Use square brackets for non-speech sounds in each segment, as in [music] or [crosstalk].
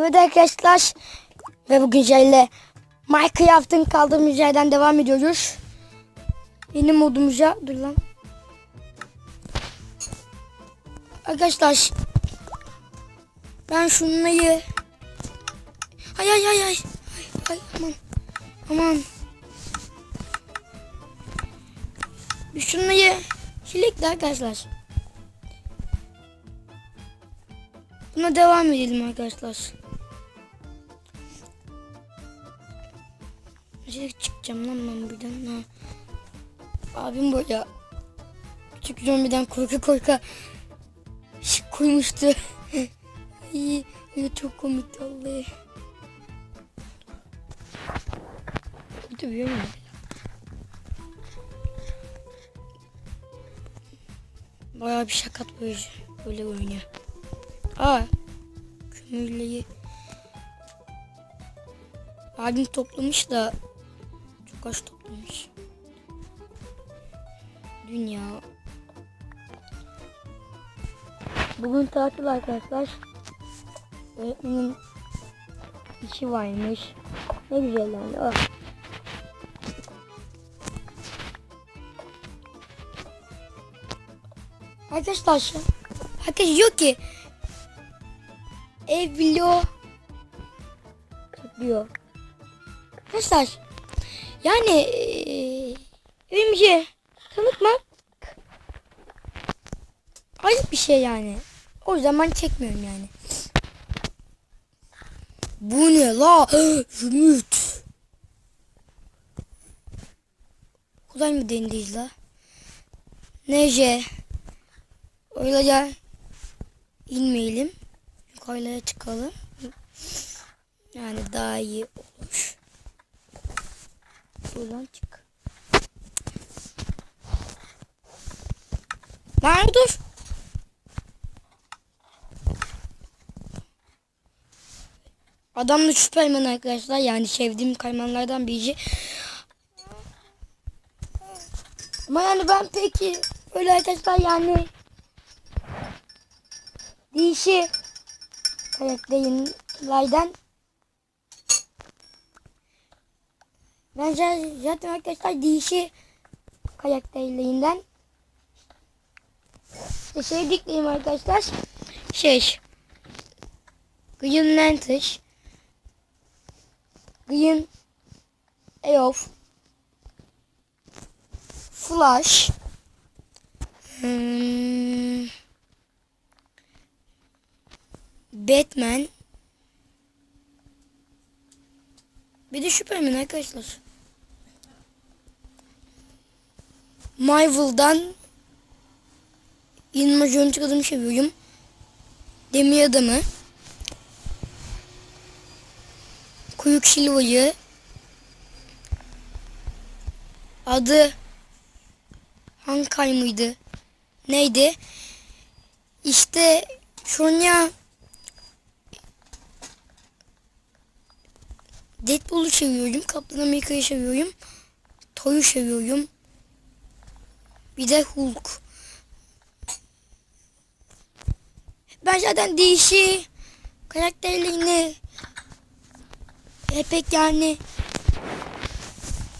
Evet arkadaşlar ve bugün Jay'le Minecraft'ın kaldığımız yerden devam ediyoruz. Yeni modumuza dur lan. Arkadaşlar ben şunları Ay ay ay ay ay aman aman Bir şunları çilekli arkadaşlar. Buna devam edelim arkadaşlar. Nereye çıkacağım lan ben buradan? Ha. Abim böyle küçük zombiden korka korka şık koymuştu. [laughs] İyi, çok komikti vallahi. Bir de biliyor? Bayağı bir şakat böyle, böyle oynuyor. Aa, kömürleri abim toplamış da toplamış. Dünya. Bugün tatil arkadaşlar. Öğretmenin işi varmış. Ne güzel yani. Oh. Arkadaşlar herkes diyor ki ev biliyor diyor. Arkadaşlar yani eee, evimizi tanıtmak ayıp bir şey yani. O zaman çekmiyorum yani. Bu ne la? Zümrüt. Kolay mı dendeyiz la? Nece? Öylece inmeyelim. Yukarıya çıkalım. Yani daha iyi olur. Buradan çık. Lan dur. Adam da arkadaşlar. Yani sevdiğim kaymanlardan birisi. Ama yani ben peki öyle arkadaşlar yani dişi karakterlerden bence zaten arkadaşlar dişi karakterlerinden işte sevdiklerim arkadaşlar şey Green Lantern Green Eof Flash hmm, Batman Bir de Superman arkadaşlar. Marvel'dan İnmajyon adamı seviyorum. Demir adamı. Kuyuk Silva'yı. Adı Hankay mıydı? Neydi? İşte Sonya Deadpool'u seviyorum. Kaptan Amerika'yı seviyorum. Thor'u seviyorum. Bir de Hulk. Ben zaten DC karakterlerini e, pek yani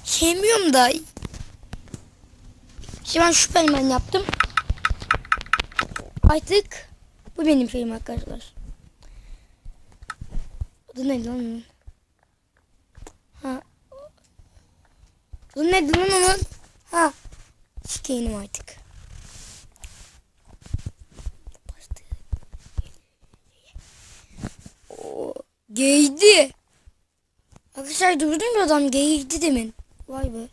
sevmiyorum da işte ben Superman yaptım. Artık bu benim şeyim arkadaşlar. Adı neydi lan? Ha. Bu ne lan onun? Ha. Sikeyim artık. Geydi. Arkadaşlar durdun mu adam geydi demin. Vay be.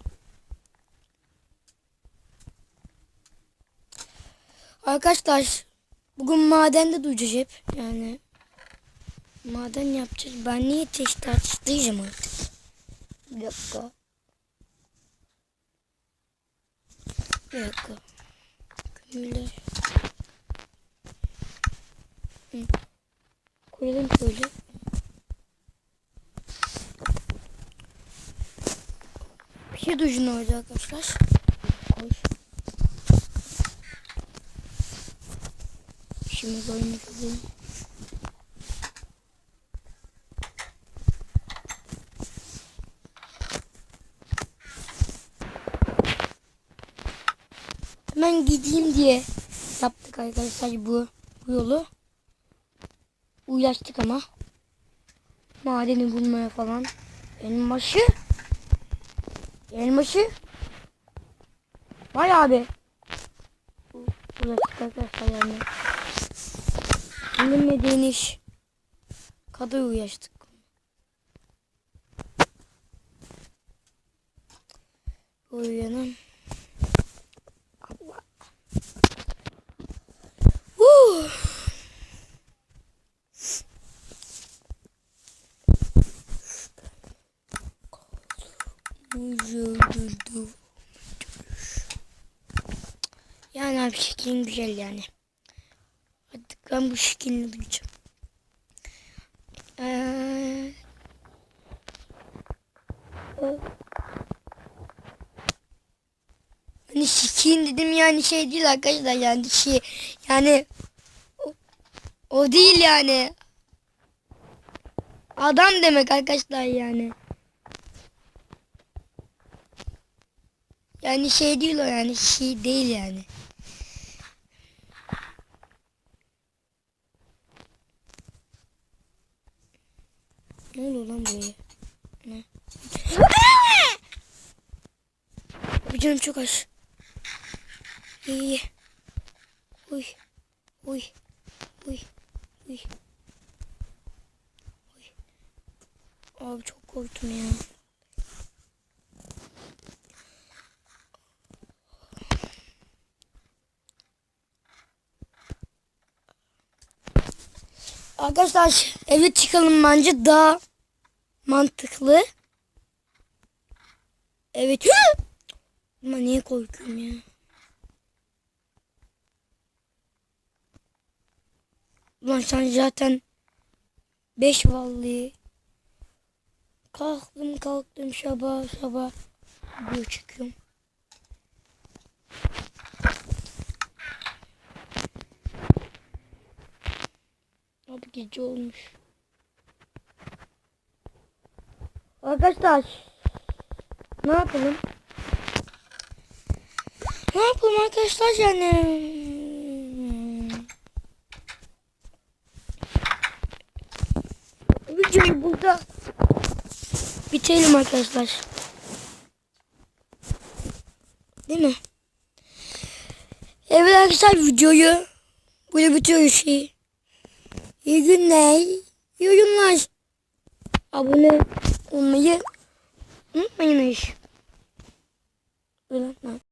Arkadaşlar bugün madende duyacağız hep. Yani maden yapacağız. Ben niye teşhis tartıştıracağım artık. Bir dakika. Bir dakika. Şöyle. Bir şey duyun orada arkadaşlar. Koy. Şimdi koymak üzere. Hemen gideyim diye yaptık arkadaşlar bu, bu yolu. Uğraştık ama. Madeni bulmaya falan. Elmaşı. Elmaşı. Vay abi. Uğraştık arkadaşlar yani. Bilmediğin iş. Kadar uğraştık. Uyanın. Yani abi şeklin güzel yani. Artık ben bu şeklini duyacağım. Ee, Hani şikin dedim yani şey değil arkadaşlar yani şey yani o, o değil yani. Adam demek arkadaşlar yani. Yani şey değil o yani şey değil yani. Ne oluyor lan buraya? Ne? Bir canım çok aç. İyi iyi. Uy. Uy. Uy. Uy. Uy. Abi çok korktum ya. Arkadaşlar eve çıkalım bence daha mantıklı. Evet. Ama niye korkuyorum ya? Ulan sen zaten 5 vallahi. Kalktım kalktım sabah sabah video çekiyorum. Abi gece olmuş. Arkadaşlar ne yapalım? Ne yapalım arkadaşlar yani? Videoyu burada bitirelim arkadaşlar. Değil mi? Evet arkadaşlar videoyu burada bitiyoruz şey. İyi günler. İyi günler. Abone olmayı unutmayın. Öyle.